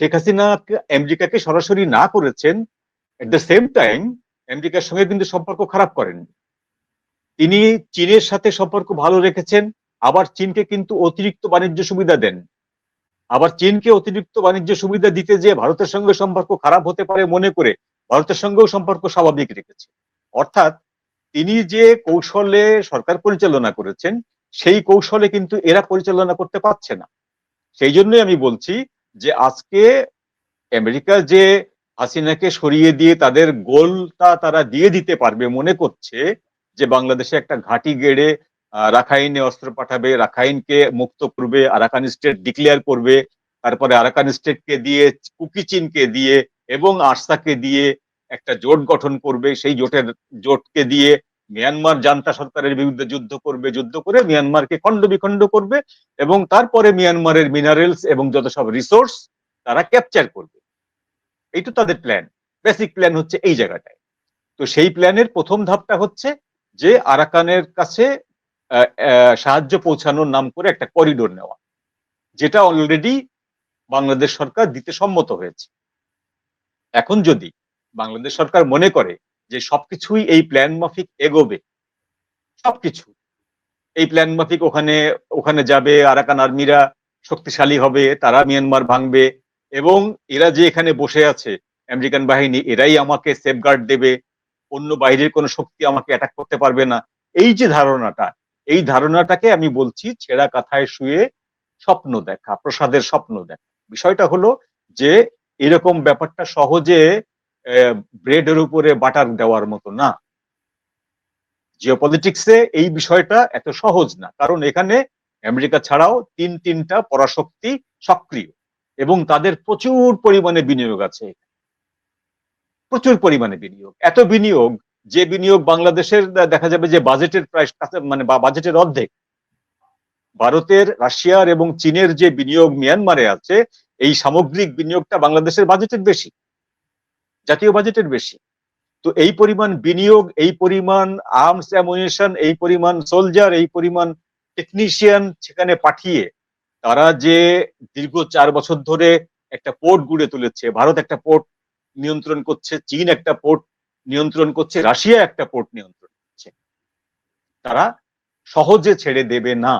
শেখ হাসিনা আমেরিকাকে সরাসরি না করেছেন এট দ্য সেম টাইম আমেরিকার সঙ্গে কিন্তু সম্পর্ক খারাপ করেন। তিনি চীনের সাথে সম্পর্ক ভালো রেখেছেন, আবার চীনকে কিন্তু অতিরিক্ত বাণিজ্য সুবিধা দেন। আবার চীনকে অতিরিক্ত বাণিজ্য সুবিধা দিতে যে ভারতের সঙ্গে সম্পর্ক খারাপ হতে পারে মনে করে, ভারতের সঙ্গেও সম্পর্ক স্বাভাবিক রেখেছে। অর্থাৎ তিনি যে কৌশলে সরকার পরিচালনা করেছেন, সেই কৌশলে কিন্তু এরা পরিচালনা করতে পারছে না। সেই জন্যই আমি বলছি যে আজকে আমেরিকা যে হাসিনাকে সরিয়ে দিয়ে তাদের গোলটা তারা দিয়ে দিতে পারবে মনে করছে যে বাংলাদেশে একটা ঘাঁটি গেড়ে রাখাইনে অস্ত্র পাঠাবে, রাখাইনকে মুক্ত করবে, আরাকান স্টেট ডিক্লেয়ার করবে, তারপরে আরাকান স্টেটকে দিয়ে, কুকি চীনকে দিয়ে এবং আরসাকে দিয়ে একটা জোট গঠন করবে, সেই জোটের জোটকে দিয়ে মিয়ানমার জান্তা সরকারের বিরুদ্ধে যুদ্ধ করবে, যুদ্ধ করে মিয়ানমারকে খণ্ড বিখণ্ড করবে এবং তারপরে মিয়ানমারের মিনারেলস এবং যত সব রিসোর্স তারা ক্যাপচার করবে। এই তো তাদের প্ল্যান বেসিক প্ল্যান হচ্ছে এই জায়গাটায়। তো সেই প্ল্যানের প্রথম ধাপটা হচ্ছে যে আরাকানের কাছে সাহায্য পৌঁছানোর নাম করে একটা করিডোর নেওয়া, যেটা অলরেডি বাংলাদেশ সরকার দিতে সম্মত হয়েছে। এখন যদি বাংলাদেশ সরকার মনে করে যে সবকিছুই এই প্ল্যান মাফিক এগোবে। সবকিছু। এই প্ল্যান মাফিক ওখানে ওখানে যাবে, আরাকান আর্মিরা শক্তিশালী হবে, তারা মিয়ানমার ভাঙবে এবং এরা যে এখানে বসে আছে, আমেরিকান বাহিনী, এরাই আমাকে সেফগার্ড দেবে। অন্য বাইরের কোনো শক্তি আমাকে অ্যাটাক করতে পারবে না। এই যে ধারণাটা, এই ধারণাটাকে আমি বলছি ছেঁড়া কাথায় শুয়ে স্বপ্ন দেখা, প্রসাদের স্বপ্ন দেখা। বিষয়টা হলো যে এরকম ব্যাপারটা সহজে ব্রেডের উপরে বাটার দেওয়ার মতো না। জিওপলিটিক্সে এই বিষয়টা এত সহজ না। কারণ এখানে আমেরিকা ছাড়াও তিন তিনটা পরাশক্তি সক্রিয় এবং তাদের প্রচুর পরিমাণে বিনিয়োগ আছে প্রচুর পরিমাণে বিনিয়োগ। এত বিনিয়োগ যে বিনিয়োগ বাংলাদেশের দেখা যাবে যে বাজেটের প্রায় মানে বাজেটের অর্ধেক। ভারতের, রাশিয়ার এবং চীনের যে বিনিয়োগ মিয়ানমারে আছে, এই সামগ্রিক বিনিয়োগটা বাংলাদেশের বাজেটের বেশি। জাতীয় বাজেটের বেশি। তো এই পরিমাণ বিনিয়োগ, এই পরিমাণ আর্মস অ্যামুনিশন এই পরিমাণ সোলজার এই পরিমাণ টেকনিশিয়ান সেখানে পাঠিয়ে তারা যে দীর্ঘ চার বছর ধরে একটা পোর্ট গুড়ে তুলেছে, ভারত একটা পোর্ট নিয়ন্ত্রণ করছে, চীন একটা পোর্ট নিয়ন্ত্রণ করছে, রাশিয়া একটা পোর্ট নিয়ন্ত্রণ করছে। তারা সহজে ছেড়ে দেবে না।